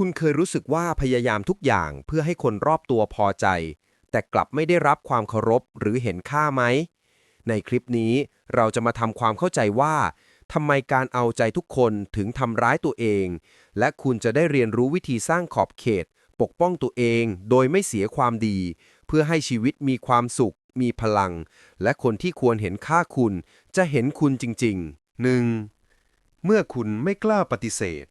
คุณเคยรู้สึกว่าพยายามทุกอย่างเพื่อให้คนรอบตัวพอใจ แต่กลับไม่ได้รับความเคารพหรือเห็นค่าไหม ในคลิปนี้เราจะมาทำความเข้าใจว่าทำไมการเอาใจทุกคนถึงทำร้ายตัวเอง และคุณจะได้เรียนรู้วิธีสร้างขอบเขต ปกป้องตัวเองโดยไม่เสียความดี เพื่อให้ชีวิตมีความสุข มีพลัง และคนที่ควรเห็นค่าคุณ จะเห็นคุณจริงๆ 1. เมื่อคุณไม่กล้าปฏิเสธ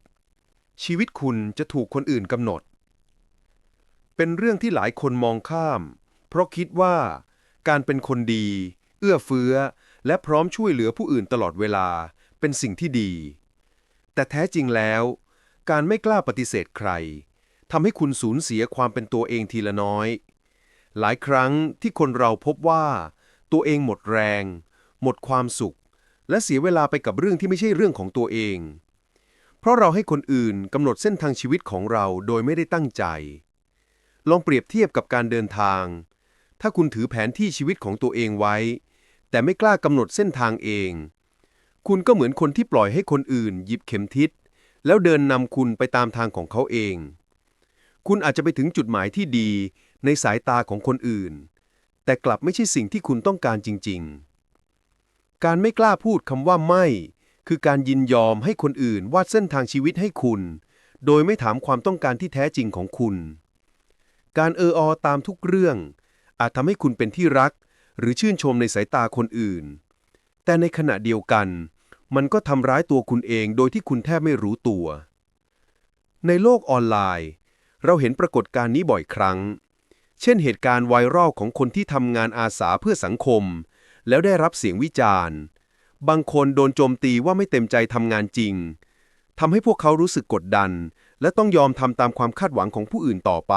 ชีวิตคุณจะถูกคนอื่นกำหนด เป็นเรื่องที่หลายคนมองข้าม เพราะคิดว่าการเป็นคนดี เอื้อเฟื้อ และพร้อมช่วยเหลือผู้อื่นตลอดเวลา เป็นสิ่งที่ดี แต่แท้จริงแล้ว การไม่กล้าปฏิเสธใครทำให้คุณสูญเสียความเป็นตัวเองทีละน้อย หลายครั้งที่คนเราพบว่า ตัวเองหมดแรง หมดความสุข และเสียเวลาไปกับเรื่องที่ไม่ใช่เรื่องของตัวเอง ราะเราให้คนอื่นกำหนดเส้นทางชีวิตของเราโดยไม่ได้ตั้งใจ ลองเปรียบเทียบกับการเดินทาง ถ้าคุณถือแผนที่ชีวิตของตัวเองไว้ แต่ไม่กล้ากำหนดเส้นทางเอง คุณก็เหมือนคนที่ปล่อยให้คนอื่น หยิบเข็มทิศ แล้วเดินนำคุณไปตามทางของเขาเอง คุณอาจจะไปถึงจุดหมายที่ดีในสายตาของคนอื่น แต่กลับไม่ใช่สิ่งที่คุณต้องการจริง ๆ การไม่กล้าพูดคำว่าไม่ คือการยินยอมให้คนอื่นวาดเส้นทางชีวิตให้คุณ โดยไม่ถามความต้องการที่แท้จริงของคุณ การเอออตามทุกเรื่อง อาจทำให้คุณเป็นที่รัก หรือชื่นชมในสายตาคนอื่น แต่ในขณะเดียวกัน มันก็ทำร้ายตัวคุณเองโดยที่คุณแทบไม่รู้ตัว ในโลกออนไลน์ เราเห็นปรากฏการณ์นี้บ่อยครั้ง เช่นเหตุการณ์ไวรัลของคนที่ทำงานอาสาเพื่อสังคม แล้วได้รับเสียงวิจารณ์ บางคนโดนโจมตีว่าไม่เต็มใจทำงานจริงทำให้พวกเขารู้สึกกดดัน และต้องยอมทำตามความคาดหวังของผู้อื่นต่อไป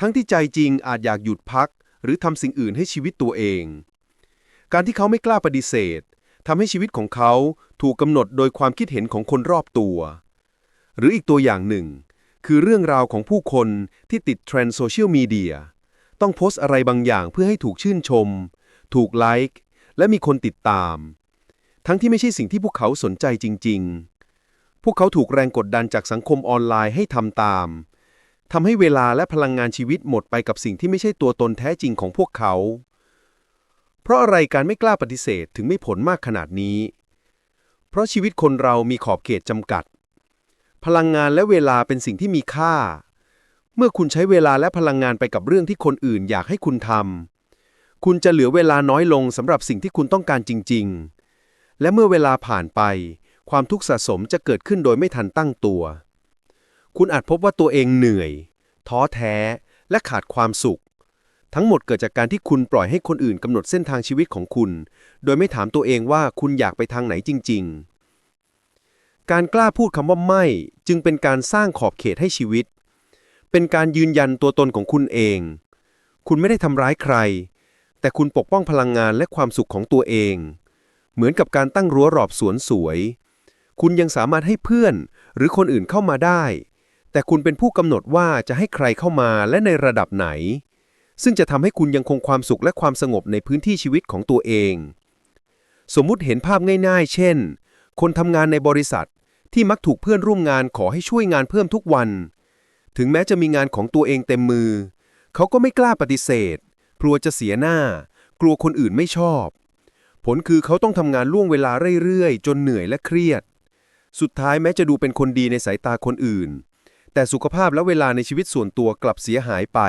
ทั้งที่ใจจริงอาจอยากหยุดพัก หรือทำสิ่งอื่นให้ชีวิตตัวเอง การที่เขาไม่กล้าปฏิเสธทำให้ชีวิตของเขาถูกกำหนดโดยความคิดเห็นของคนรอบตัว หรืออีกตัวอย่างหนึ่ง คือเรื่องราวของผู้คนที่ติดเทรนด์โซเชียลมีเดียต้องโพสต์อะไรบางอย่างเพื่อให้ถูกชื่นชม ถูกไลค์ และมีคนติดตาม ทั้งที่ไม่ใช่สิ่งที่พวกเขาสนใจจริง ๆ พวกเขาถูกแรงกดดันจากสังคมออนไลน์ให้ทำตามทำให้เวลาและพลังงานชีวิตหมดไปกับสิ่งที่ไม่ใช่ตัวตนแท้จริงของพวกเขา เพราะอะไรการไม่กล้าปฏิเสธถึงไม่ผลมากขนาดนี้ เพราะชีวิตคนเรามีขอบเขตจำกัด พลังงานและเวลาเป็นสิ่งที่มีค่า เมื่อคุณใช้เวลาและพลังงานไปกับเรื่องที่คนอื่นอยากให้คุณทำ คุณจะเหลือเวลาน้อยลงสำหรับสิ่งที่คุณต้องการจริง ๆ และเมื่อเวลาผ่านไป ความทุกข์สะสมจะเกิดขึ้นโดยไม่ทันตั้งตัว คุณอาจพบว่าตัวเองเหนื่อย ท้อแท้ และขาดความสุข ทั้งหมดเกิดจากการที่คุณปล่อยให้คนอื่นกำหนดเส้นทางชีวิตของคุณ โดยไม่ถามตัวเองว่าคุณอยากไปทางไหนจริง ๆ การกล้าพูดคำว่าไม่ จึงเป็นการสร้างขอบเขตให้ชีวิต เป็นการยืนยันตัวตนของคุณเอง คุณไม่ได้ทำร้ายใคร แต่คุณปกป้องพลังงานและความสุขของตัวเอง เหมือนกับการตั้งรั้วรอบสวนสวย คุณยังสามารถให้เพื่อน หรือคนอื่นเข้ามาได้ แต่คุณเป็นผู้กำหนดว่าจะให้ใครเข้ามาและในระดับไหน ซึ่งจะทำให้คุณยังคงความสุขและความสงบในพื้นที่ชีวิตของตัวเอง สมมุติเห็นภาพง่าย ๆ เช่น คนทำงานในบริษัทที่มักถูกเพื่อนร่วมงานขอให้ช่วยงานเพิ่มทุกวัน ถึงแม้จะมีงานของตัวเองเต็มมือ เขาก็ไม่กล้าปฏิเสธ กลัวจะเสียหน้า กลัวคนอื่นไม่ชอบ ผลคือเขาต้องทำงานล่วงเวลาเรื่อยๆ จนเหนื่อยและเครียด สุดท้ายแม้จะดูเป็นคนดีในสายตาคนอื่น แต่สุขภาพและเวลาในชีวิตส่วนตัวกลับเสียหายไป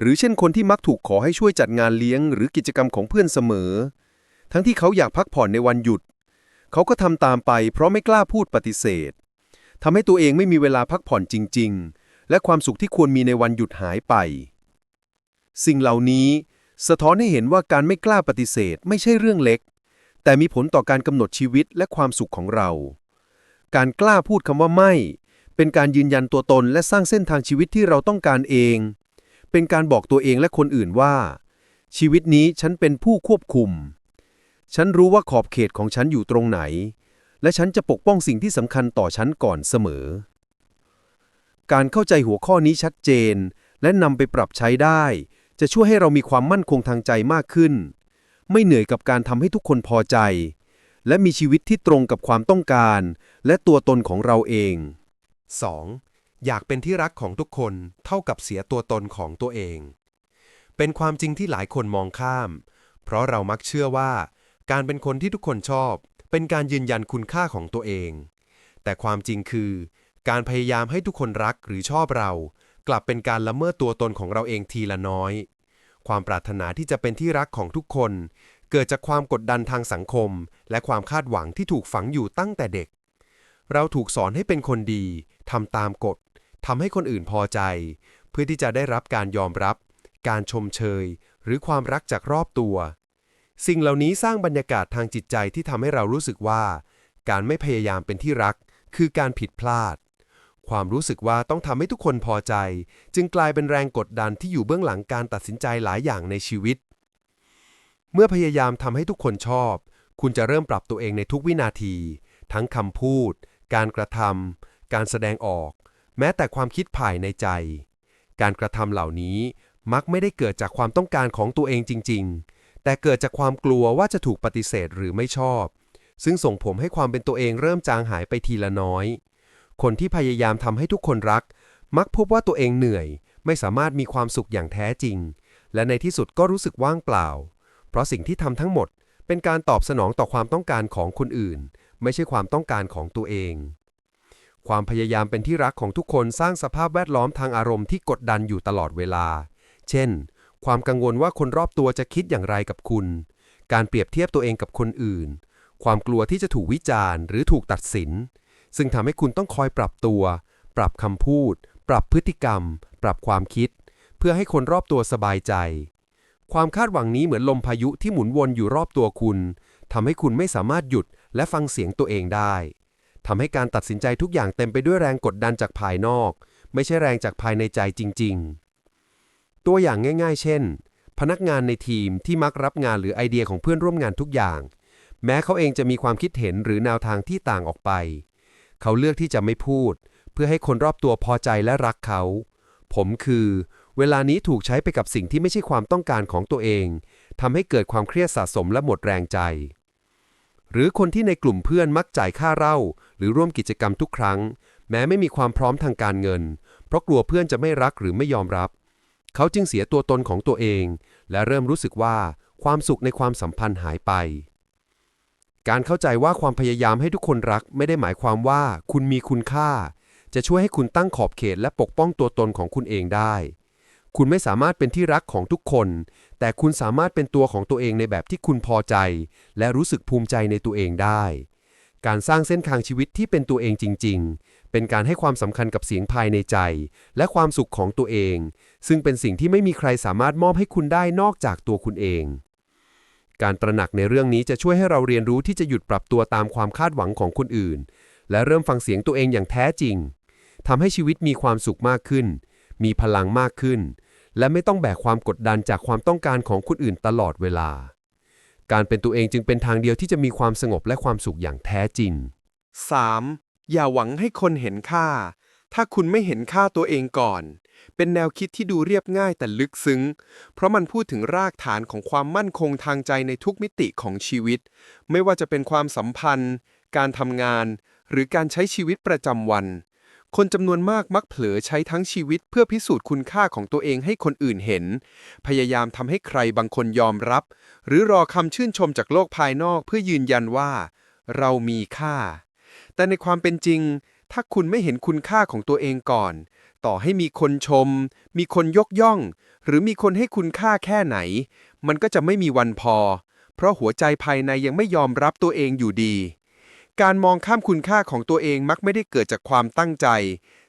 หรือเช่นคนที่มักถูกขอให้ช่วยจัดงานเลี้ยง หรือกิจกรรมของเพื่อนเสมอ ทั้งที่เขาอยากพักผ่อนในวันหยุด เขาก็ทำตามไป เพราะไม่กล้าพูดปฏิเสธทำให้ตัวเองไม่มีเวลาพักผ่อนจริง ๆ และความสุขที่ควรมีในวันหยุดหายไป สิ่งเหล่านี้สะท้อนให้เห็นว่าการไม่กล้าปฏิเสธไม่ใช่เรื่องเล็ก แต่มีผลต่อการกำหนดชีวิตและความสุขของเรา การกล้าพูดคำว่าไม่ เป็นการยืนยันตัวตนและสร้างเส้นทางชีวิตที่เราต้องการเอง เป็นการบอกตัวเองและคนอื่นว่า ชีวิตนี้ฉันเป็นผู้ควบคุม ฉันรู้ว่าขอบเขตของฉันอยู่ตรงไหน และฉันจะปกป้องสิ่งที่สำคัญต่อฉันก่อนเสมอ การเข้าใจหัวข้อนี้ชัดเจน และนำไปปรับใช้ได้ จะช่วยให้เรามีความมั่นคงทางใจมากขึ้น ไม่เหนื่อยกับการทำให้ทุกคนพอใจ และมีชีวิตที่ตรงกับความต้องการ และตัวตนของเราเอง 2. อยากเป็นที่รักของทุกคนเท่ากับเสียตัวตนของตัวเอง เป็นความจริงที่หลายคนมองข้าม เพราะเรามักเชื่อว่า การเป็นคนที่ทุกคนชอบ เป็นการยืนยันคุณค่าของตัวเอง แต่ความจริงคือ การพยายามให้ทุกคนรักหรือชอบเรา กลับเป็นการละเมิดตัวตนของเราเองทีละน้อย ความปรารถนาที่จะเป็นที่รักของทุกคน เกิดจากความกดดันทางสังคม และความคาดหวังที่ถูกฝังอยู่ตั้งแต่เด็ก เราถูกสอนให้เป็นคนดีทำตามกฎทำให้คนอื่นพอใจ เพื่อที่จะได้รับการยอมรับ การชมเชย หรือความรักจากรอบตัว สิ่งเหล่านี้สร้างบรรยากาศทางจิตใจที่ทำให้เรารู้สึกว่า การไม่พยายามเป็นที่รัก คือการผิดพลาด ความรู้สึกว่าต้องทำให้ทุกคนพอใจ จึงกลายเป็นแรงกดดันที่อยู่เบื้องหลังการตัดสินใจหลายอย่างในชีวิต เมื่อพยายามทำให้ทุกคนชอบ คุณจะเริ่มปรับตัวเองในทุกวินาที ทั้งคำพูด การกระทำการแสดงออก แม้แต่ความคิดภายในใจ การกระทำเหล่านี้มักไม่ได้เกิดจากความต้องการของตัวเองจริง ๆ แต่เกิดจากความกลัวว่าจะถูกปฏิเสธหรือไม่ชอบ ซึ่งส่งผมให้ความเป็นตัวเองเริ่มจางหายไปทีละน้อย คนที่พยายามทำให้ทุกคนรัก มักพบว่าตัวเองเหนื่อย ไม่สามารถมีความสุขอย่างแท้จริง และในที่สุดก็รู้สึกว่างเปล่า เพราะสิ่งที่ทำทั้งหมด เป็นการตอบสนองต่อความต้องการของคนอื่น ไม่ใช่ความต้องการของตัวเอง ความพยายามเป็นที่รักของทุกคนสร้างสภาพแวดล้อมทางอารมณ์ที่กดดันอยู่ตลอดเวลา เช่น ความกังวลว่าคนรอบตัวจะคิดอย่างไรกับคุณ การเปรียบเทียบตัวเองกับคนอื่น ความกลัวที่จะถูกวิจารณ์ หรือถูกตัดสิน ซึ่งทำให้คุณต้องคอยปรับตัว ปรับคำพูด ปรับพฤติกรรม ปรับความคิด เพื่อให้คนรอบตัวสบายใจ ความคาดหวังนี้เหมือนลมพายุที่หมุนวนอยู่รอบตัวคุณทำให้คุณไม่สามารถหยุดและฟังเสียงตัวเองได้ทำให้การตัดสินใจทุกอย่างเต็มไปด้วยแรงกดดันจากภายนอก ไม่ใช่แรงจากภายในใจจริง ๆ ตัวอย่างง่าย ๆ เช่น พนักงานในทีมที่มักรับงานหรือไอเดียของเพื่อนร่วมงานทุกอย่าง แม้เขาเองจะมีความคิดเห็นหรือแนวทางที่ต่างออกไป เขาเลือกที่จะไม่พูด เพื่อให้คนรอบตัวพอใจและรักเขา ผมคือ เวลานี้ถูกใช้ไปกับสิ่งที่ไม่ใช่ความต้องการของตัวเองทำให้เกิดความเครียดสะสมและหมดแรงใจ หรือคนที่ในกลุ่มเพื่อนมักจ่ายค่าเล้าหรือร่วมกิจกรรมทุกครั้ง แม้ไม่มีความพร้อมทางการเงิน เพราะกลัวเพื่อนจะไม่รักหรือไม่ยอมรับ เขาจึงเสียตัวตนของตัวเอง และเริ่มรู้สึกว่าความสุขในความสัมพันธ์หายไป การเข้าใจว่าความพยายามให้ทุกคนรักไม่ได้หมายความว่าคุณมีคุณค่า จะช่วยให้คุณตั้งขอบเขตและปกป้องตัวตนของคุณเองได้ คุณไม่สามารถเป็นที่รักของทุกคน แต่คุณสามารถเป็นตัวของตัวเองในแบบที่คุณพอใจ และรู้สึกภูมิใจในตัวเองได้ การสร้างเส้นทางชีวิตที่เป็นตัวเองจริง ๆ เป็นการให้ความสำคัญกับเสียงภายในใจ และความสุขของตัวเอง ซึ่งเป็นสิ่งที่ไม่มีใครสามารถมอบให้คุณได้นอกจากตัวคุณเอง การตระหนักในเรื่องนี้จะช่วยให้เราเรียนรู้ที่จะหยุดปรับตัวตามความคาดหวังของคนอื่น และเริ่มฟังเสียงตัวเองอย่างแท้จริงทำให้ชีวิตมีความสุขมากขึ้น มีพลังมากขึ้น และไม่ต้องแบกความกดดันจากความต้องการของคนอื่นตลอดเวลา การเป็นตัวเองจึงเป็นทางเดียวที่จะมีความสงบและความสุขอย่างแท้จริง 3. อย่าหวังให้คนเห็นค่า ถ้าคุณไม่เห็นค่าตัวเองก่อน เป็นแนวคิดที่ดูเรียบง่ายแต่ลึกซึ้ง เพราะมันพูดถึงรากฐานของความมั่นคงทางใจในทุกมิติของชีวิต ไม่ว่าจะเป็นความสัมพันธ์ การทำงาน หรือการใช้ชีวิตประจำวัน คนจำนวนมากมักเผลอใช้ทั้งชีวิตเพื่อพิสูจน์คุณค่าของตัวเองให้คนอื่นเห็น พยายามทำให้ใครบางคนยอมรับ หรือรอคำชื่นชมจากโลกภายนอกเพื่อยืนยันว่า เรามีค่า แต่ในความเป็นจริง ถ้าคุณไม่เห็นคุณค่าของตัวเองก่อน ต่อให้มีคนชม มีคนยกย่อง หรือมีคนให้คุณค่าแค่ไหน มันก็จะไม่มีวันพอ เพราะหัวใจภายในยังไม่ยอมรับตัวเองอยู่ดี การมองข้ามคุณค่าของตัวเองมักไม่ได้เกิดจากความตั้งใจ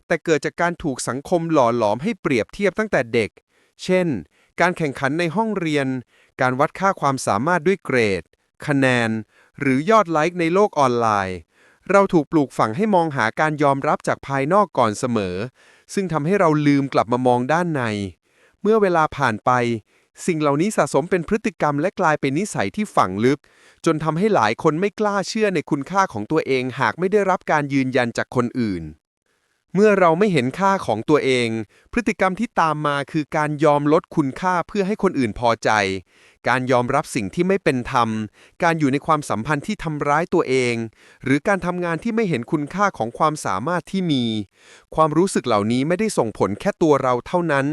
แต่เกิดจากการถูกสังคมหล่อหลอมให้เปรียบเทียบตั้งแต่เด็ก เช่น การแข่งขันในห้องเรียน การวัดค่าความสามารถด้วยเกรด คะแนน หรือยอดไลค์ในโลกออนไลน์ เราถูกปลูกฝังให้มองหาการยอมรับจากภายนอกก่อนเสมอ ซึ่งทำให้เราลืมกลับมามองด้านใน เมื่อเวลาผ่านไป สิ่งเหล่านี้สะสมเป็นพฤติกรรมและกลายเป็นนิสัยที่ฝังลึก จนทำให้หลายคนไม่กล้าเชื่อในคุณค่าของตัวเองหากไม่ได้รับการยืนยันจากคนอื่น เมื่อเราไม่เห็นค่าของตัวเอง พฤติกรรมที่ตามมาคือการยอมลดคุณค่าเพื่อให้คนอื่นพอใจ การยอมรับสิ่งที่ไม่เป็นธรรม การอยู่ในความสัมพันธ์ที่ทำร้ายตัวเอง หรือการทำงานที่ไม่เห็นคุณค่าของความสามารถที่มี ความรู้สึกเหล่านี้ไม่ได้ส่งผลแค่ตัวเราเท่านั้น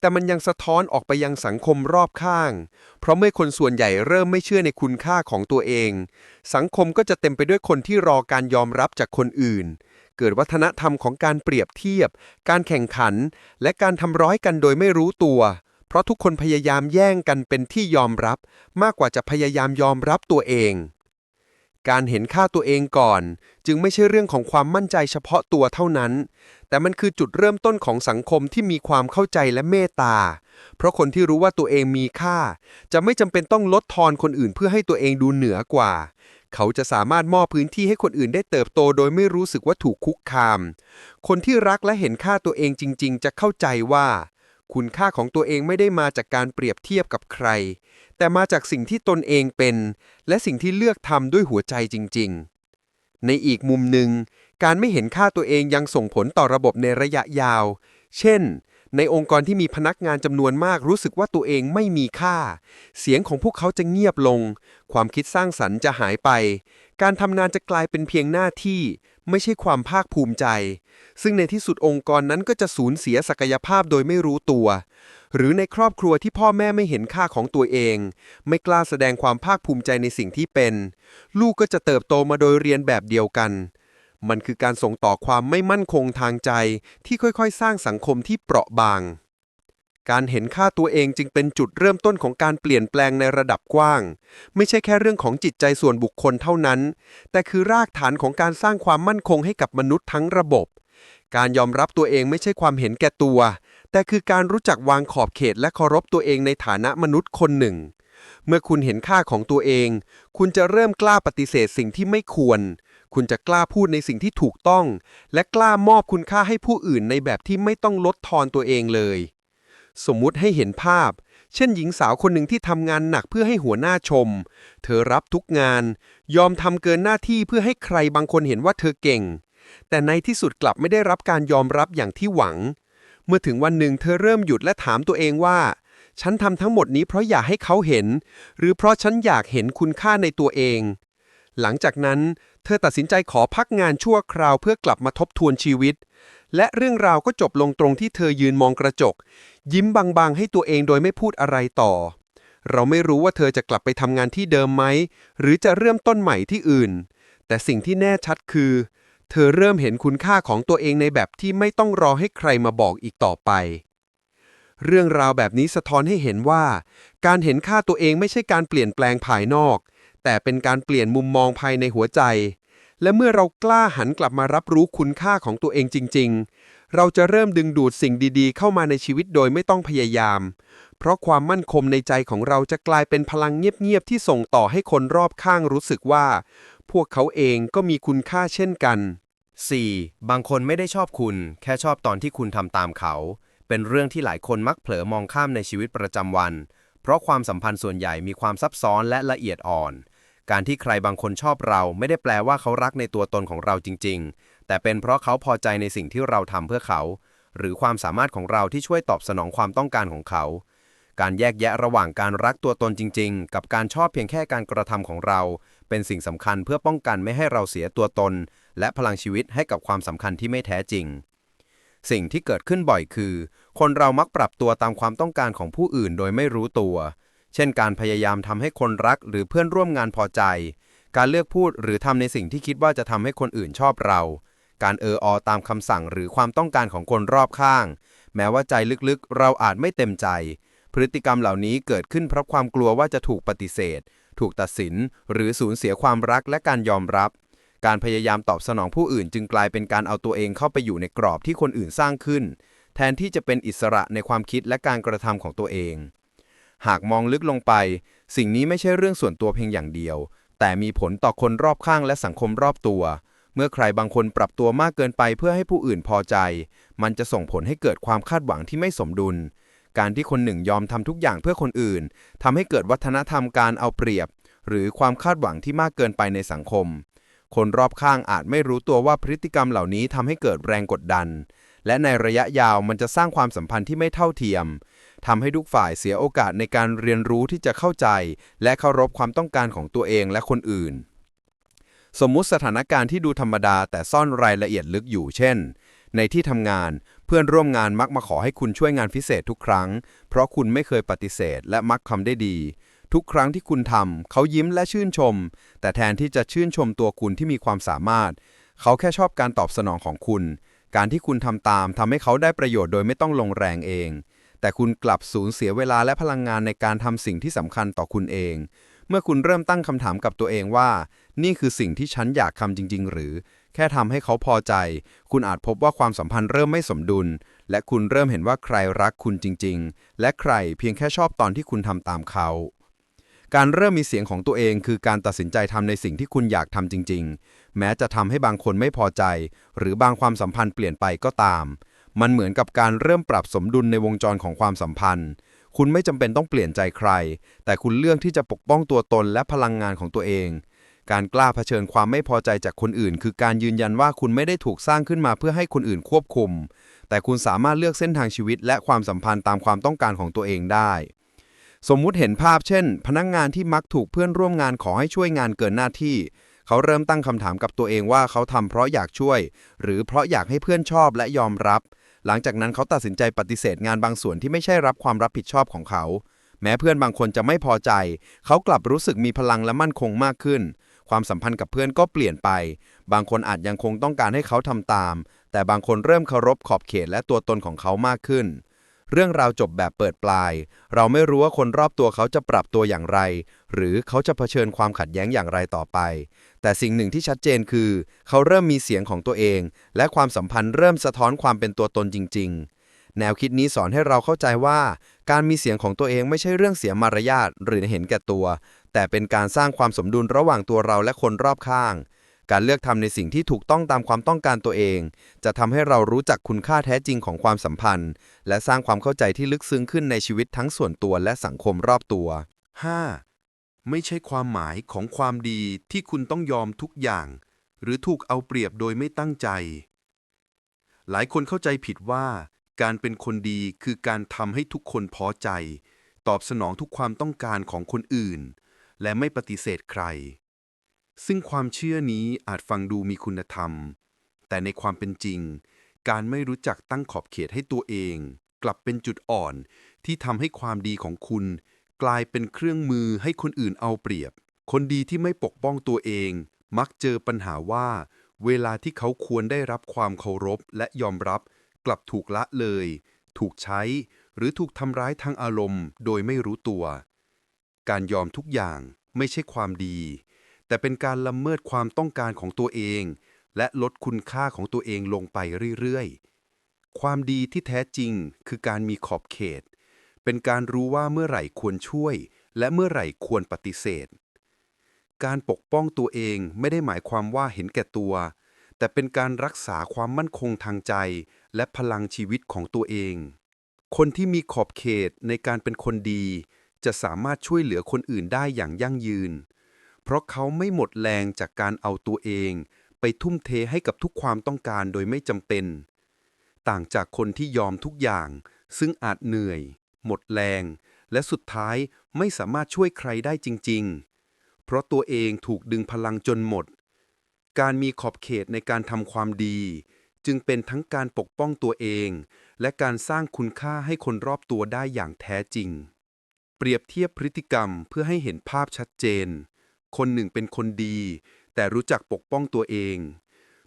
แต่มันยังสะท้อนออกไปยังสังคมรอบข้าง เพราะเมื่อคนส่วนใหญ่เริ่มไม่เชื่อในคุณค่าของตัวเอง สังคมก็จะเต็มไปด้วยคนที่รอการยอมรับจากคนอื่น เกิดวัฒนธรรมของการเปรียบเทียบ การแข่งขัน และการทำร้อยกันโดยไม่รู้ตัว เพราะทุกคนพยายามแย่งกันเป็นที่ยอมรับ มากกว่าจะพยายามยอมรับตัวเอง การเห็นค่าตัวเองก่อน จึงไม่ใช่เรื่องของความมั่นใจเฉพาะตัวเท่านั้น แต่มันคือจุดเริ่มต้นของสังคมที่มีความเข้าใจและเมตตา เพราะคนที่รู้ว่าตัวเองมีค่า จะไม่จำเป็นต้องลดทอนคนอื่นเพื่อให้ตัวเองดูเหนือกว่า เขาจะสามารถมอบพื้นที่ให้คนอื่นได้เติบโต โดยไม่รู้สึกว่าถูกคุกคาม คนที่รักและเห็นค่าตัวเองจริง ๆ จะเข้าใจว่า คุณค่าของตัวเองไม่ได้มาจากการเปรียบเทียบกับใคร แต่มาจากสิ่งที่ตนเองเป็น และสิ่งที่เลือกทำด้วยหัวใจจริง ๆ ในอีกมุมหนึ่ง การไม่เห็นค่าตัวเองยังส่งผลต่อระบบในระยะยาว เช่น ในองค์กรที่มีพนักงานจำนวนมากรู้สึกว่าตัวเองไม่มีค่า เสียงของพวกเขาจะเงียบลง ความคิดสร้างสรรค์จะหายไป การทำงานจะกลายเป็นเพียงหน้าที่ไม่ใช่ความภาคภูมิใจ ซึ่งในที่สุดองค์กรนั้นก็จะสูญเสียศักยภาพโดยไม่รู้ตัว หรือในครอบครัวที่พ่อแม่ไม่เห็นค่าของตัวเอง ไม่กล้าแสดงความภาคภูมิใจในสิ่งที่เป็น ลูกก็จะเติบโตมาโดยเรียนแบบเดียวกัน มันคือการส่งต่อความไม่มั่นคงทางใจ ที่ค่อยๆ สร้างสังคมที่เปราะบาง การเห็นค่าตัวเองจึงเป็นจุดเริ่มต้นของการเปลี่ยนแปลงในระดับกว้าง ไม่ใช่แค่เรื่องของจิตใจส่วนบุคคลเท่านั้น แต่คือรากฐานของการสร้างความมั่นคงให้กับมนุษย์ทั้งระบบการยอมรับตัวเองไม่ใช่ความเห็นแก่ตัว แต่คือการรู้จักวางขอบเขตและเคารพตัวเองในฐานะมนุษย์คนหนึ่ง เมื่อคุณเห็นค่าของตัวเอง คุณจะเริ่มกล้าปฏิเสธสิ่งที่ไม่ควร คุณจะกล้าพูดในสิ่งที่ถูกต้อง และกล้ามอบคุณค่าให้ผู้อื่นในแบบที่ไม่ต้องลดทอนตัวเองเลย สมมุติให้เห็นภาพ เช่น หญิงสาวคนหนึ่งที่ทำงานหนักเพื่อให้หัวหน้าชม เธอรับทุกงาน ยอมทำเกินหน้าที่เพื่อให้ใครบางคนเห็นว่าเธอเก่งแต่ในที่สุดกลับไม่ได้รับการยอมรับอย่างที่หวัง มื่อถึงวันหนึ่งเธอเริ่มหยุดและถามตัวเองว่า ฉันทำทั้งหมดนี้เพราะอยากให้เขาเห็น หรือเพราะฉันอยากเห็นคุณค่าในตัวเอง หลังจากนั้น เธอตัดสินใจขอพักงานชั่วคราวเพื่อกลับมาทบทวนชีวิต และเรื่องราวก็จบลงตรงที่เธอยืนมองกระจก ยิ้มบางๆ ให้ตัวเองโดยไม่พูดอะไรต่อ เราไม่รู้ว่าเธอจะกลับไปทำงานที่เดิมไหมหรือจะเริ่มต้นใหม่ที่อื่น แต่สิ่งที่แน่ชัดคือ เธอเริ่มเห็นคุณค่าของตัวเองในแบบที่ไม่ต้องรอให้ใครมาบอกอีกต่อไป เรื่องราวแบบนี้สะท้อนให้เห็นว่า การเห็นค่าตัวเองไม่ใช่การเปลี่ยนแปลงภายนอก แต่เป็นการเปลี่ยนมุมมองภายในหัวใจ และเมื่อเรากล้าหันกลับมารับรู้คุณค่าของตัวเองจริง ๆ เราจะเริ่มดึงดูดสิ่งดีๆ เข้ามาในชีวิตโดยไม่ต้องพยายาม เพราะความมั่นคงในใจของเราจะกลายเป็นพลังเงียบๆที่ส่งต่อให้คนรอบข้างรู้สึกว่า พวกเขาเองก็มีคุณค่าเช่นกัน 4. บางคนไม่ได้ชอบคุณ แค่ชอบตอนที่คุณทำตามเขา เป็นเรื่องที่หลายคนมักเผลอมองข้ามในชีวิตประจำวัน เพราะความสัมพันธ์ส่วนใหญ่มีความซับซ้อนและละเอียดอ่อน การที่ใครบางคนชอบเราไม่ได้แปลว่าเขารักในตัวตนของเราจริง ๆ แต่เป็นเพราะเขาพอใจในสิ่งที่เราทำเพื่อเขา หรือความสามารถของเราที่ช่วยตอบสนองความต้องการของเขา การแยกแยะระหว่างการรักตัวตนจริง ๆ กับการชอบเพียงแค่การกระทำของเรา เป็นสิ่งสำคัญเพื่อป้องกันไม่ให้เราเสียตัวตน และพลังชีวิตให้กับความสำคัญที่ไม่แท้จริง สิ่งที่เกิดขึ้นบ่อยคือ คนเรามักปรับตัวตามความต้องการของผู้อื่นโดยไม่รู้ตัว เช่น การพยายามทำให้คนรักหรือเพื่อนร่วมงานพอใจ การเลือกพูดหรือทำในสิ่งที่คิดว่าจะทำให้คนอื่นชอบเรา การเอออตามคำสั่งหรือความต้องการของคนรอบข้าง แม้ว่าใจลึกๆ เราอาจไม่เต็มใจ พฤติกรรมเหล่านี้เกิดขึ้นเพราะความกลัวว่าจะถูกปฏิเสธ ถูกตัดสิน หรือสูญเสียความรักและการยอมรับ การพยายามตอบสนองผู้อื่น จึงกลายเป็นการเอาตัวเองเข้าไปอยู่ในกรอบที่คนอื่นสร้างขึ้น แทนที่จะเป็นอิสระในความคิดและการกระทำของตัวเอง หากมองลึกลงไป สิ่งนี้ไม่ใช่เรื่องส่วนตัวเพียงอย่างเดียว แต่มีผลต่อคนรอบข้างและสังคมรอบตัว เมื่อใครบางคนปรับตัวมากเกินไปเพื่อให้ผู้อื่นพอใจ มันจะส่งผลให้เกิดความคาดหวังที่ไม่สมดุล การที่คนหนึ่งยอมทำทุกอย่างเพื่อคนอื่นทำให้เกิดวัฒนธรรมการเอาเปรียบ หรือความคาดหวังที่มากเกินไปในสังคม คนรอบข้างอาจไม่รู้ตัวว่าพฤติกรรมเหล่านี้ทำให้เกิดแรงกดดัน และในระยะยาวมันจะสร้างความสัมพันธ์ที่ไม่เท่าเทียมทำให้ทุกฝ่ายเสียโอกาสในการเรียนรู้ที่จะเข้าใจ และเคารพความต้องการของตัวเองและคนอื่น สมมุติสถานการณ์ที่ดูธรรมดาแต่ซ่อนรายละเอียดลึกอยู่เช่น ในที่ทำงาน พื่อนร่วมงานมักมาขอให้คุณช่วยงานพิเศษทุกครั้ง เพราะคุณไม่เคยปฏิเสธและมักทำได้ดี ทุกครั้งที่คุณทำเขายิ้มและชื่นชม แต่แทนที่จะชื่นชมตัวคุณที่มีความสามารถ เขาแค่ชอบการตอบสนองของคุณ การที่คุณทำตามทำให้เขาได้ประโยชน์โดยไม่ต้องลงแรงเอง แต่คุณกลับสูญเสียเวลาและพลังงานในการทำสิ่งที่สำคัญต่อคุณเอง เมื่อคุณเริ่มตั้งคำถามกับตัวเองว่า นี่คือสิ่งที่ฉันอยากทำจริง ๆ หรือ แค่ทำให้เขาพอใจ คุณอาจพบว่าความสัมพันธ์เริ่มไม่สมดุล และคุณเริ่มเห็นว่าใครรักคุณจริง ๆ และใครเพียงแค่ชอบตอนที่คุณทำตามเขา การเริ่มมีเสียงของตัวเองคือการตัดสินใจทำในสิ่งที่คุณอยากทำจริง ๆ แม้จะทำให้บางคนไม่พอใจ หรือบางความสัมพันธ์เปลี่ยนไปก็ตาม มันเหมือนกับการเริ่มปรับสมดุลในวงจรของความสัมพันธ์คุณไม่จำเป็นต้องเปลี่ยนใจใคร แต่คุณเลือกที่จะปกป้องตัวตนและพลังงานของตัวเอง การกล้าเผชิญความไม่พอใจจากคนอื่น คือการยืนยันว่าคุณไม่ได้ถูกสร้างขึ้นมาเพื่อให้คนอื่นควบคุม แต่คุณสามารถเลือกเส้นทางชีวิต และความสัมพันธ์ตามความต้องการของตัวเองได้ สมมุติเห็นภาพเช่น พนักงานที่มักถูกเพื่อนร่วมงานขอให้ช่วยงานเกินหน้าที่ เขาเริ่มตั้งคำถามกับตัวเองว่าเขาทำเพราะอยากช่วย หรือเพราะอยากให้เพื่อนชอบและยอมรับ หลังจากนั้นเขาตัดสินใจปฏิเสธงานบางส่วนที่ไม่ใช่รับความรับผิดชอบของเขา แม้เพื่อนบางคนจะไม่พอใจ เขากลับรู้สึกมีพลังและมั่นคงมากขึ้น ความสัมพันธ์กับเพื่อนก็เปลี่ยนไป บางคนอาจยังคงต้องการให้เขาทำตาม แต่บางคนเริ่มเคารพขอบเขตและตัวตนของเขามากขึ้น เรื่องราวจบแบบเปิดปลาย เราไม่รู้ว่าคนรอบตัวเขาจะปรับตัวอย่างไร หรือเขาจะเผชิญความขัดแย้งอย่างไรต่อไป แต่สิ่งหนึ่งที่ชัดเจนคือ เขาเริ่มมีเสียงของตัวเอง และความสัมพันธ์เริ่มสะท้อนความเป็นตัวตนจริง ๆแนวคิดนี้สอนให้เราเข้าใจว่า การมีเสียงของตัวเองไม่ใช่เรื่องเสียมารยาทหรือเห็นแก่ตัว แต่เป็นการสร้างความสมดุลระหว่างตัวเราและคนรอบข้าง การเลือกทำในสิ่งที่ถูกต้องตามความต้องการตัวเอง จะทำให้เรารู้จักคุณค่าแท้จริงของความสัมพันธ์ และสร้างความเข้าใจที่ลึกซึ้งขึ้นในชีวิตทั้งส่วนตัวและสังคมรอบตัว 5. ไม่ใช่ความหมายของความดีที่คุณต้องยอมทุกอย่าง หรือถูกเอาเปรียบโดยไม่ตั้งใจ หลายคนเข้าใจผิดว่า การเป็นคนดีคือการทำให้ทุกคนพอใจ ตอบสนองทุกความต้องการของคนอื่น และไม่ปฏิเสธใคร ซึ่งความเชื่อนี้อาจฟังดูมีคุณธรรม แต่ในความเป็นจริง การไม่รู้จักตั้งขอบเขตให้ตัวเอง กลับเป็นจุดอ่อนที่ทำให้ความดีของคุณ กลายเป็นเครื่องมือให้คนอื่นเอาเปรียบ คนดีที่ไม่ปกป้องตัวเอง มักเจอปัญหาว่า เวลาที่เขาควรได้รับความเคารพและยอมรับกลับถูกละเลย ถูกใช้ หรือถูกทำร้ายทางอารมณ์ โดยไม่รู้ตัว การยอมทุกอย่างไม่ใช่ความดี แต่เป็นการละเมิดความต้องการของตัวเอง และลดคุณค่าของตัวเองลงไปเรื่อยๆ ความดีที่แท้จริงคือการมีขอบเขต เป็นการรู้ว่าเมื่อไหร่ควรช่วย และเมื่อไหร่ควรปฏิเสธ การปกป้องตัวเองไม่ได้หมายความว่าเห็นแก่ตัว แต่เป็นการรักษาความมั่นคงทางใจ และพลังชีวิตของตัวเอง คนที่มีขอบเขตในการเป็นคนดี จะสามารถช่วยเหลือคนอื่นได้อย่างยั่งยืน เพราะเขาไม่หมดแรงจากการเอาตัวเอง ไปทุ่มเทให้กับทุกความต้องการโดยไม่จำเป็น ต่างจากคนที่ยอมทุกอย่าง ซึ่งอาจเหนื่อย หมดแรง และสุดท้ายไม่สามารถช่วยใครได้จริง ๆ เพราะตัวเองถูกดึงพลังจนหมด การมีขอบเขตในการทำความดี จึงเป็นทั้งการปกป้องตัวเอง และการสร้างคุณค่าให้คนรอบตัวได้อย่างแท้จริง เปรียบเทียบพฤติกรรมเพื่อให้เห็นภาพชัดเจน คนหนึ่งเป็นคนดี แต่รู้จักปกป้องตัวเอง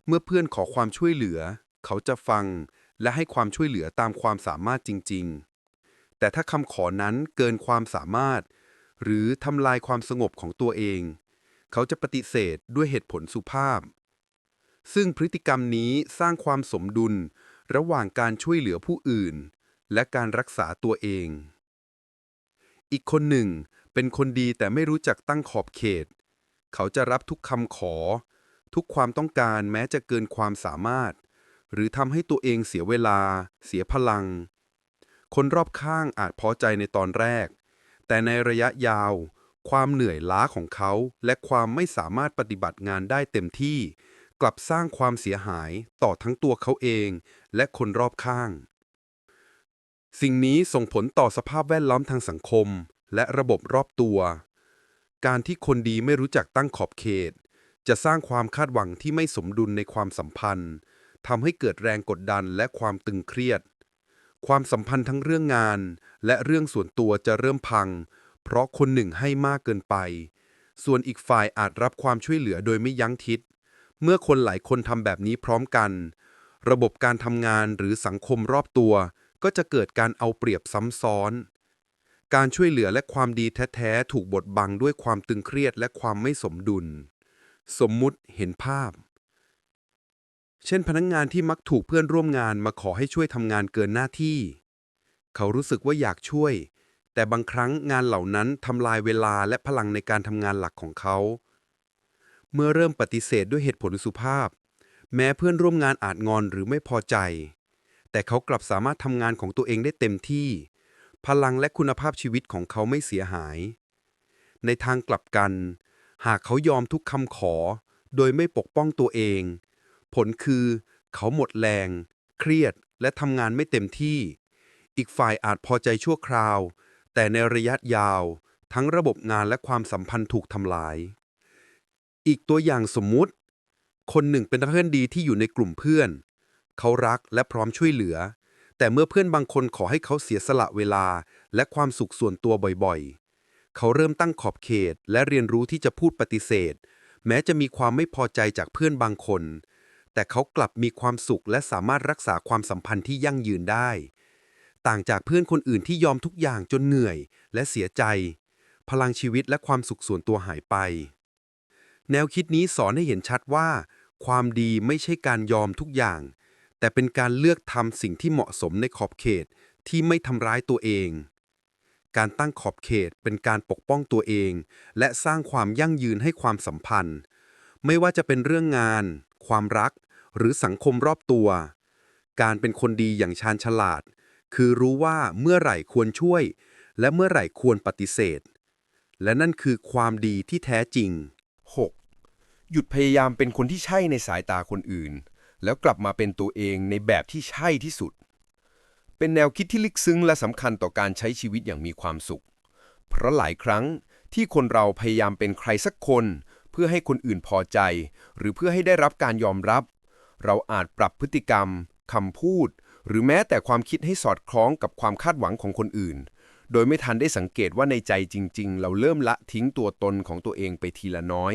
เมื่อเพื่อนขอความช่วยเหลือ เขาจะฟังและให้ความช่วยเหลือตามความสามารถจริง ๆ แต่ถ้าคำขอนั้นเกินความสามารถ หรือทำลายความสงบของตัวเอง เขาจะปฏิเสธด้วยเหตุผลสุภาพ ซึ่งพฤติกรรมนี้สร้างความสมดุล ระหว่างการช่วยเหลือผู้อื่น และการรักษาตัวเอง อีกคนหนึ่ง เป็นคนดีแต่ไม่รู้จักตั้งขอบเขต เขาจะรับทุกคำขอ ทุกความต้องการแม้จะเกินความสามารถ หรือทำให้ตัวเองเสียเวลา เสียพลัง คนรอบข้างอาจพอใจในตอนแรก แต่ในระยะยาว ความเหนื่อยล้าของเขา และความไม่สามารถปฏิบัติงานได้เต็มที่ กลับสร้างความเสียหายต่อทั้งตัวเขาเอง และคนรอบข้าง สิ่งนี้ส่งผลต่อสภาพแวดล้อมทางสังคม และระบบรอบตัว การที่คนดีไม่รู้จักตั้งขอบเขต จะสร้างความคาดหวังที่ไม่สมดุลในความสัมพันธ์ทำให้เกิดแรงกดดันและความตึงเครียด ความสัมพันธ์ทั้งเรื่องงาน และเรื่องส่วนตัวจะเริ่มพัง เพราะคนหนึ่งให้มากเกินไป ส่วนอีกฝ่ายอาจรับความช่วยเหลือโดยไม่ยั้งทิศเมื่อคนหลายคนทำแบบนี้พร้อมกัน ระบบการทำงานหรือสังคมรอบตัว ก็จะเกิดการเอาเปรียบซ้ำซ้อน การช่วยเหลือและความดีแท้ๆถูกบดบังด้วยความตึงเครียดและความไม่สมดุล สมมุติเห็นภาพ เช่นพนักงงานที่มักถูกเพื่อนร่วมงานมาขอให้ช่วยทำงานเกินหน้าที่ เขารู้สึกว่าอยากช่วย แต่บางครั้งงานเหล่านั้นทำลายเวลาและพลังในการทำงานหลักของเขา เมื่อเริ่มปฏิเสธด้วยเหตุผลสุภาพ แม้เพื่อนร่วมงานอาจงอนหรือไม่พอใจ แต่เขากลับสามารถทำงานของตัวเองได้เต็มที่ พลังและคุณภาพชีวิตของเขาไม่เสียหาย ในทางกลับกัน หากเขายอมทุกคำขอ โดยไม่ปกป้องตัวเอง ผลคือเขาหมดแรง เครียดและทำงานไม่เต็มที่ อีกฝ่ายอาจพอใจชั่วคราว แต่ในระยะยาว ทั้งระบบงานและความสัมพันธ์ถูกทำลาย อีกตัวอย่างสมมุติ คนหนึ่งเป็นเพื่อนดีที่อยู่ในกลุ่มเพื่อน เขารักและพร้อมช่วยเหลือ แต่เมื่อเพื่อนบางคนขอให้เขาเสียสละเวลาและความสุขส่วนตัวบ่อยๆ เขาเริ่มตั้งขอบเขตและเรียนรู้ที่จะพูดปฏิเสธ แม้จะมีความไม่พอใจจากเพื่อนบางคน แต่เขากลับมีความสุขและสามารถรักษาความสัมพันธ์ที่ยั่งยืนได้ ต่างจากเพื่อนคนอื่นที่ยอมทุกอย่างจนเหนื่อยและเสียใจ พลังชีวิตและความสุขส่วนตัวหายไป แนวคิดนี้สอนให้เห็นชัดว่า ความดีไม่ใช่การยอมทุกอย่าง แต่เป็นการเลือกทำสิ่งที่เหมาะสมในขอบเขตที่ไม่ทำร้ายตัวเอง การตั้งขอบเขตเป็นการปกป้องตัวเอง และสร้างความยั่งยืนให้ความสัมพันธ์ ไม่ว่าจะเป็นเรื่องงาน ความรัก หรือสังคมรอบตัว การเป็นคนดีอย่างชาญฉลาด คือรู้ว่าเมื่อไหร่ควรช่วย และเมื่อไหร่ควรปฏิเสธ และนั่นคือความดีที่แท้จริง 6. หยุดพยายามเป็นคนที่ใช่ในสายตาคนอื่น แล้วกลับมาเป็นตัวเองในแบบที่ใช่ที่สุด เป็นแนวคิดที่ลึกซึ้งและสำคัญต่อการใช้ชีวิตอย่างมีความสุข เพราะหลายครั้งที่คนเราพยายามเป็นใครสักคน เพื่อให้คนอื่นพอใจ หรือเพื่อให้ได้รับการยอมรับ เราอาจปรับพฤติกรรมคำพูด หรือแม้แต่ความคิดให้สอดคล้องกับความคาดหวังของคนอื่น โดยไม่ทันได้สังเกตว่าในใจจริง ๆ เราเริ่มละทิ้งตัวตนของตัวเองไปทีละน้อย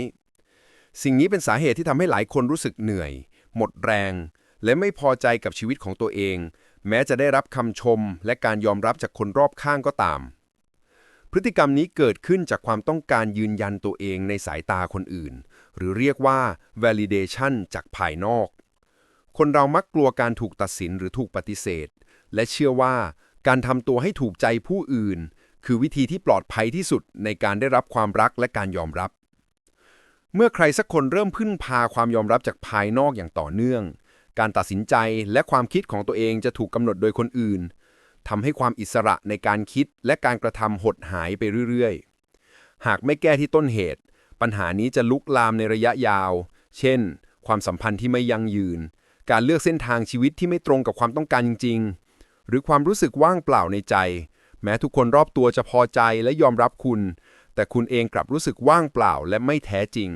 สิ่งนี้เป็นสาเหตุที่ทำให้หลายคนรู้สึกเหนื่อย หมดแรง และไม่พอใจกับชีวิตของตัวเอง แม้จะได้รับคำชมและการยอมรับจากคนรอบข้างก็ตาม พฤติกรรมนี้เกิดขึ้นจากความต้องการยืนยันตัวเองในสายตาคนอื่น หรือเรียกว่า validation จากภายนอก คนเรามักกลัวการถูกตัดสินหรือถูกปฏิเสธ และเชื่อว่าการทำตัวให้ถูกใจผู้อื่น คือวิธีที่ปลอดภัยที่สุดในการได้รับความรักและการยอมรับ เมื่อใครสักคนเริ่มพึ่งพาความยอมรับจากภายนอกอย่างต่อเนื่อง การตัดสินใจและความคิดของตัวเองจะถูกกำหนดโดยคนอื่นทำให้ความอิสระในการคิดและการกระทำหดหายไปเรื่อยๆ หากไม่แก้ที่ต้นเหตุ ปัญหานี้จะลุกลามในระยะยาว เช่น ความสัมพันธ์ที่ไม่ยั่งยืน การเลือกเส้นทางชีวิตที่ไม่ตรงกับความต้องการจริง ๆ หรือความรู้สึกว่างเปล่าในใจ แม้ทุกคนรอบตัวจะพอใจและยอมรับคุณ แต่คุณเองกลับรู้สึกว่างเปล่าและไม่แท้จริง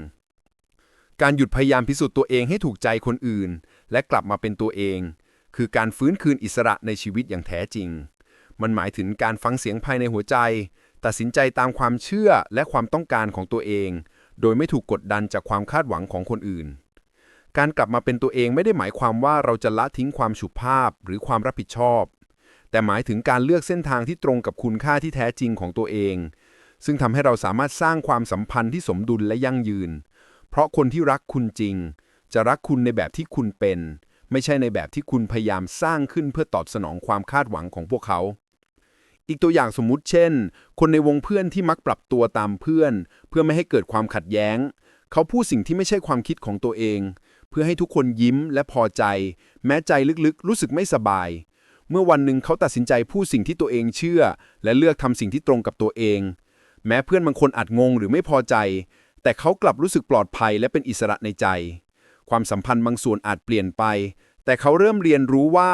การหยุดพยายามพิสูจน์ตัวเองให้ถูกใจคนอื่น และกลับมาเป็นตัวเอง คือการฟื้นคืนอิสระในชีวิตอย่างแท้จริง มันหมายถึงการฟังเสียงภายในหัวใจ ตัดสินใจตามความเชื่อและความต้องการของตัวเอง โดยไม่ถูกกดดันจากความคาดหวังของคนอื่น การกลับมาเป็นตัวเองไม่ได้หมายความว่าเราจะละทิ้งความสุภาพหรือความรับผิดชอบ แต่หมายถึงการเลือกเส้นทางที่ตรงกับคุณค่าที่แท้จริงของตัวเอง ซึ่งทำให้เราสามารถสร้างความสัมพันธ์ที่สมดุลและยั่งยืน เพราะคนที่รักคุณจริง จะรักคุณในแบบที่คุณเป็น ไม่ใช่ในแบบที่คุณพยายามสร้างขึ้นเพื่อตอบสนองความคาดหวังของพวกเขา อีกตัวอย่างสมมุติเช่น คนในวงเพื่อนที่มักปรับตัวตามเพื่อน เพื่อไม่ให้เกิดความขัดแย้ง เขาพูดสิ่งที่ไม่ใช่ความคิดของตัวเอง เพื่อให้ทุกคนยิ้มและพอใจ แม้ใจลึกๆ รู้สึกไม่สบายเมื่อวันหนึ่งเขาตัดสินใจพูดสิ่งที่ตัวเองเชื่อ และเลือกทำสิ่งที่ตรงกับตัวเอง แม้เพื่อนบางคนอาจงงหรือไม่พอใจ แต่เขากลับรู้สึกปลอดภัยและเป็นอิสระในใจ ความสัมพันธ์บางส่วนอาจเปลี่ยนไป แต่เขาเริ่มเรียนรู้ว่า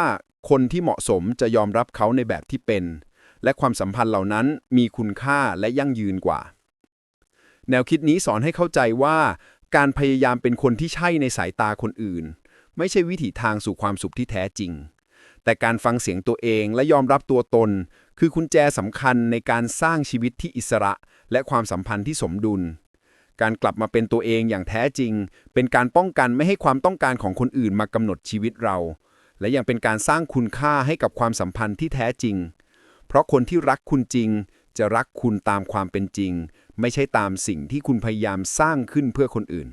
คนที่เหมาะสมจะยอมรับเขาในแบบที่เป็น และความสัมพันธ์เหล่านั้นมีคุณค่าและยั่งยืนกว่า แนวคิดนี้สอนให้เข้าใจว่า การพยายามเป็นคนที่ใช่ในสายตาคนอื่น ไม่ใช่วิถีทางสู่ความสุขที่แท้จริง แต่การฟังเสียงตัวเองและยอมรับตัวตน คือกุญแจสำคัญในการสร้างชีวิตที่อิสระ และความสัมพันธ์ที่สมดุล การกลับมาเป็นตัวเองอย่างแท้จริง เป็นการป้องกันไม่ให้ความต้องการของคนอื่นมากำหนดชีวิตเรา และยังเป็นการสร้างคุณค่าให้กับความสัมพันธ์ที่แท้จริง เพราะคนที่รักคุณจริง จะรักคุณตามความเป็นจริง ไม่ใช่ตามสิ่งที่คุณพยายามสร้างขึ้นเพื่อคนอื่น